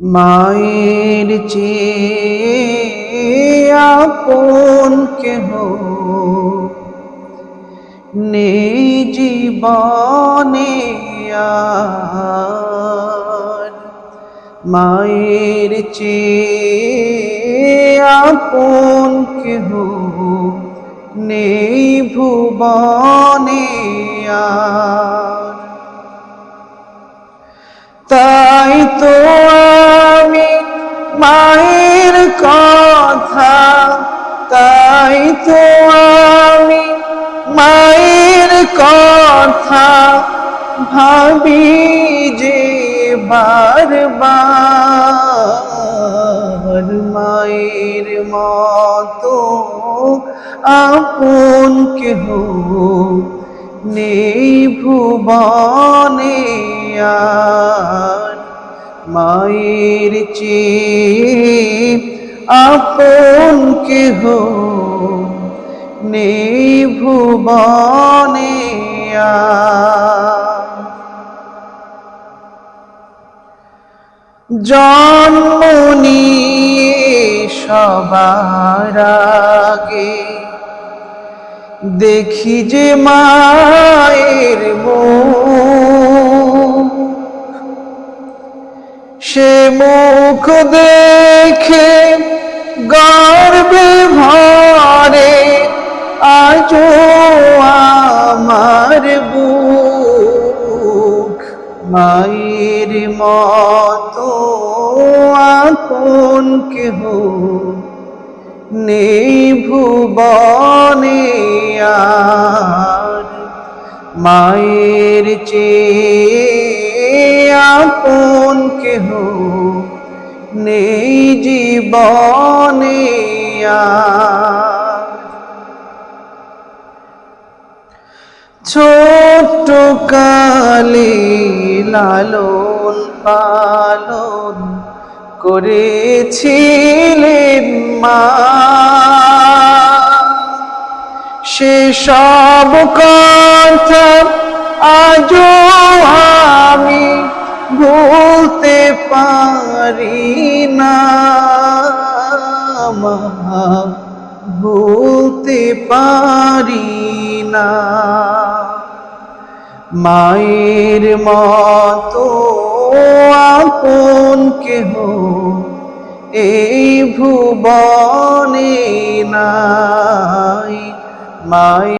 মায়ের চেয়ে আপন কেহ নেই জীবনে মায়ের চেয়ে আপন কেহ নেই ভুবনে মায়ের কথা, তাই তো আমি মায়ের কথা ভাবি যে বারবার মায়ের মতো আপন কেহ নেই ভুবনে আর মায়ের চেয়ে আপন কেহ নেই ভুবনে আর। জন্ম নিয়ে সবার আগে দেখি যে মায়ের মুখ সে মুখ দেখে গর্বে ভরে, আজও আমার বুক মায়ের মতো আপন কেহ নেই ভুবনে মায়ের চেয়ে আপন কেহ নেই জীবনে ছোট কালে লালন পালন করেছিলেন মা। সে সব কথা আজও পারি না মা, ভুলতে পারি না। মায়ের মতো আপন কেহ এই ভুবনে নাই। মায়ের